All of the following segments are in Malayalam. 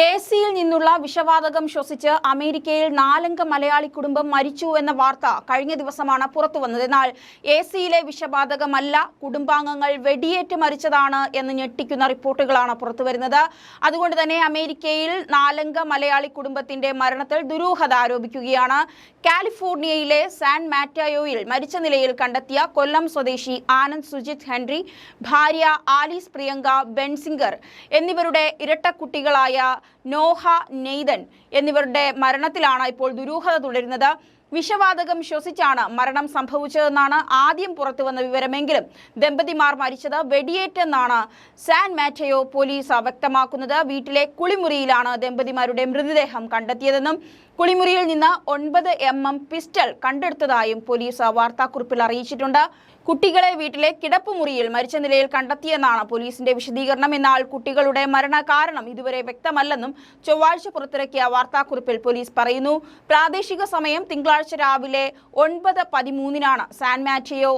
എ സിയിൽ നിന്നുള്ള വിഷവാതകം ശ്വസിച്ച് അമേരിക്കയിൽ നാലംഗ മലയാളി കുടുംബം മരിച്ചു എന്ന വാർത്ത കഴിഞ്ഞ ദിവസമാണ് പുറത്തു വന്നത്. എന്നാൽ എ സിയിലെ വിഷവാതകമല്ല കുടുംബാംഗങ്ങൾ വെടിയേറ്റ് മരിച്ചതാണ് എന്ന് ഞെട്ടിക്കുന്ന റിപ്പോർട്ടുകളാണ് പുറത്തുവരുന്നത് അതുകൊണ്ട് തന്നെ അമേരിക്കയിൽ നാലംഗ മലയാളി കുടുംബത്തിന്റെ മരണത്തിൽ ദുരൂഹത ആരോപിക്കുകയാണ്. കാലിഫോർണിയയിലെ സാൻ മാറ്റായോയിൽ മരിച്ച നിലയിൽ കണ്ടെത്തിയ കൊല്ലം സ്വദേശി ആനന്ദ് സുജിത് ഹെൻറി ഭാര്യ ആലീസ് പ്രിയങ്ക ബെൻസിംഗർ എന്നിവരുടെ ഇരട്ടക്കുട്ടികളായ നോഹ നെയ്തൻ എന്നിവരുടെ മരണത്തിലാണ് ഇപ്പോൾ ദുരൂഹത തുടരുന്നത്. വിഷവാതകം ശ്വസിച്ചാണ് മരണം സംഭവിച്ചതെന്നാണ് ആദ്യം പുറത്തുവന്ന വിവരമെങ്കിലും ദമ്പതിമാർ മരിച്ചത് വെടിയേറ്റെന്നാണ് സാൻ മാറ്റയോ പോലീസ് വ്യക്തമാക്കുന്നത്. വീട്ടിലെ കുളിമുറിയിലാണ് ദമ്പതിമാരുടെ മൃതദേഹം കണ്ടെത്തിയതെന്നും കുളിമുറിയിൽ നിന്ന് ഒൻപത് എം എം പിസ്റ്റൾ കണ്ടെടുത്തതായും പോലീസ് വാർത്താക്കുറിപ്പിൽ അറിയിച്ചിട്ടുണ്ട്. കുട്ടികളെ വീട്ടിലെ കിടപ്പുമുറിയിൽ മരിച്ച നിലയിൽ കണ്ടെത്തിയെന്നാണ് പോലീസിന്റെ വിശദീകരണം. എന്നാൽ കുട്ടികളുടെ മരണ കാരണം ഇതുവരെ വ്യക്തമല്ലെന്നും ചൊവ്വാഴ്ച പുറത്തിറക്കിയ വാർത്താക്കുറിപ്പിൽ പോലീസ് പറയുന്നു. പ്രാദേശിക സമയം തിങ്കളാഴ്ച രാവിലെ ഒൻപത് പതിമൂന്നിനാണ് സാൻ മാറ്റിയോ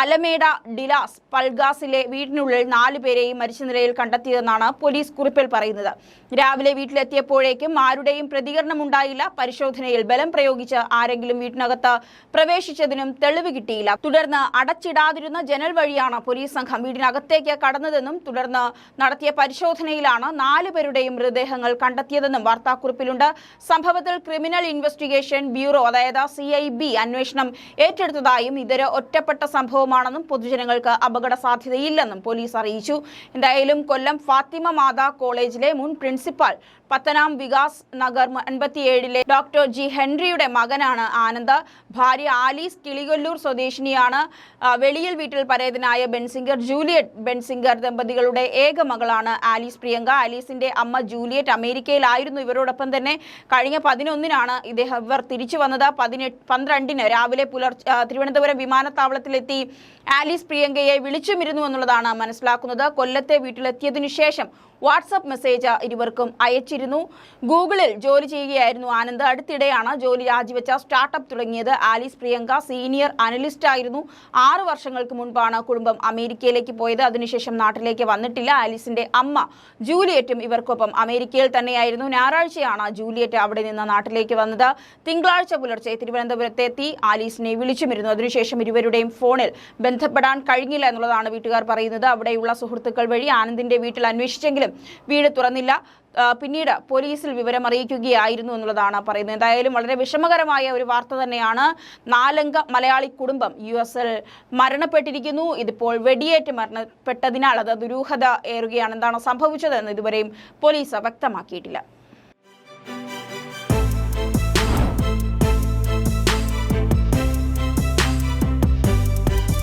അലമേഡ ഡിലാസ് പൾഗാസിലെ വീടിനുള്ളിൽ നാലു പേരെയും മരിച്ച നിലയിൽ കണ്ടെത്തിയതെന്നാണ് പോലീസ് കുറിപ്പിൽ പറയുന്നത്. രാവിലെ വീട്ടിലെത്തിയപ്പോഴേക്കും ആരുടെയും പ്രതികരണമുണ്ടായില്ല. പരിശോധനയിൽ ബലം പ്രയോഗിച്ച് ആരെങ്കിലും വീട്ടിനകത്ത് പ്രവേശിച്ചതിനും തെളിവ് കിട്ടിയില്ല. തുടർന്ന് അടച്ചിടാതിരുന്ന ജനൽ വഴിയാണ് പോലീസ് സംഘം വീടിനകത്തേക്ക് കടന്നതെന്നും തുടർന്ന് നടത്തിയ പരിശോധനയിലാണ് നാലു പേരുടെയും മൃതദേഹങ്ങൾ കണ്ടെത്തിയതെന്നും വാർത്താക്കുറിപ്പിലുണ്ട്. സംഭവത്തിൽ ക്രിമിനൽ ഇൻവെസ്റ്റിഗേഷൻ ബ്യൂറോ അതായത് സി അന്വേഷണം ഏറ്റെടുത്തതായും ഇതൊരു ഒറ്റപ്പെട്ട സംഭവമാണെന്നും പൊതുജനങ്ങൾക്ക് അപകട സാധ്യതയില്ലെന്നും പോലീസ് അറിയിച്ചു. എന്തായാലും കൊല്ലം ഫാത്തിമ മാതാ കോളേജിലെ മുൻ പ്രിൻസിപ്പാൾ പത്തനാം വികാസ് നഗർ അൻപത്തിയേഴിലെ ഡോക്ടർ ജി ഹെൻറിയുടെ മകനാണ് ആനന്ദ്. ഭാര്യ ആലീസ് കിളികൊല്ലൂർ സ്വദേശിനിയാണ്. വെളിയിൽ വീട്ടിൽ പരേതനായ ബെൻസിംഗർ ജൂലിയറ്റ് ബെൻസിംഗർ ദമ്പതികളുടെ ഏക മകളാണ് ആലീസ് പ്രിയങ്ക. ആലീസിന്റെ അമ്മ ജൂലിയറ്റ് അമേരിക്കയിലായിരുന്നു. ഇവരോടൊപ്പം തന്നെ കഴിഞ്ഞ പതിനൊന്നിനാണ് ഇദ്ദേഹം ഇവർ തിരിച്ചു വന്നത്. പതിനെട്ട് പന്ത്രണ്ടിന് രാവിലെ പുലർ ആ, തിരുവനന്തപുരം വിമാനത്താവളത്തിലെത്തി ആലീസ് പ്രിയങ്കയെ വിളിച്ചുമിരുന്നു എന്നുള്ളതാണ് മനസ്സിലാക്കുന്നത്. കൊല്ലത്തെ വീട്ടിലെത്തിയതിനു ശേഷം വാട്സപ്പ് മെസ്സേജ് ഇരുവർക്കും അയച്ചിരുന്നു. ഗൂഗിളിൽ ജോലി ചെയ്യുകയായിരുന്നു ആനന്ദ്. അടുത്തിടെയാണ് ജോലി രാജിവെച്ച സ്റ്റാർട്ടപ്പ് തുടങ്ങിയത്. ആലീസ് പ്രിയങ്ക സീനിയർ അനലിസ്റ്റ് ആയിരുന്നു. ആറ് വർഷങ്ങൾക്ക് മുൻപാണ് കുടുംബം അമേരിക്കയിലേക്ക് പോയത്. അതിനുശേഷം നാട്ടിലേക്ക് വന്നിട്ടില്ല. ആലീസിന്റെ അമ്മ ജൂലിയറ്റും ഇവർക്കൊപ്പം അമേരിക്കയിൽ തന്നെയായിരുന്നു. ഞായറാഴ്ചയാണ് ജൂലിയറ്റ് അവിടെ നിന്ന് നാട്ടിലേക്ക് വന്നത്. തിങ്കളാഴ്ച പുലർച്ചെ തിരുവനന്തപുരത്തെത്തി ആലീസിനെ വിളിച്ചുമിരുന്നു. അതിനുശേഷം ഇരുവരുടെയും ഫോണിൽ ബന്ധപ്പെടാൻ കഴിഞ്ഞില്ല എന്നുള്ളതാണ് വീട്ടുകാർ പറയുന്നത്. അവിടെയുള്ള സുഹൃത്തുക്കൾ വഴി ആനന്ദിന്റെ വീട്ടിൽ അന്വേഷിച്ചെങ്കിലും വീട് തുറന്നില്ല. പിന്നീട് പോലീസിൽ വിവരം അറിയിക്കുകയായിരുന്നു എന്നുള്ളതാണ് പറയുന്നത്. എന്തായാലും വളരെ വിഷമകരമായ ഒരു വാർത്ത തന്നെയാണ്. നാലംഗ മലയാളി കുടുംബം യു എസിൽ മരണപ്പെട്ടിരിക്കുന്നു. ഇതിപ്പോൾ വെടിയേറ്റ് മരണപ്പെട്ടതിനാൽ അത് ദുരൂഹത ഏറുകയാണ്. എന്താണ് സംഭവിച്ചതെന്ന് ഇതുവരെയും പോലീസ് വ്യക്തമാക്കിയിട്ടില്ല.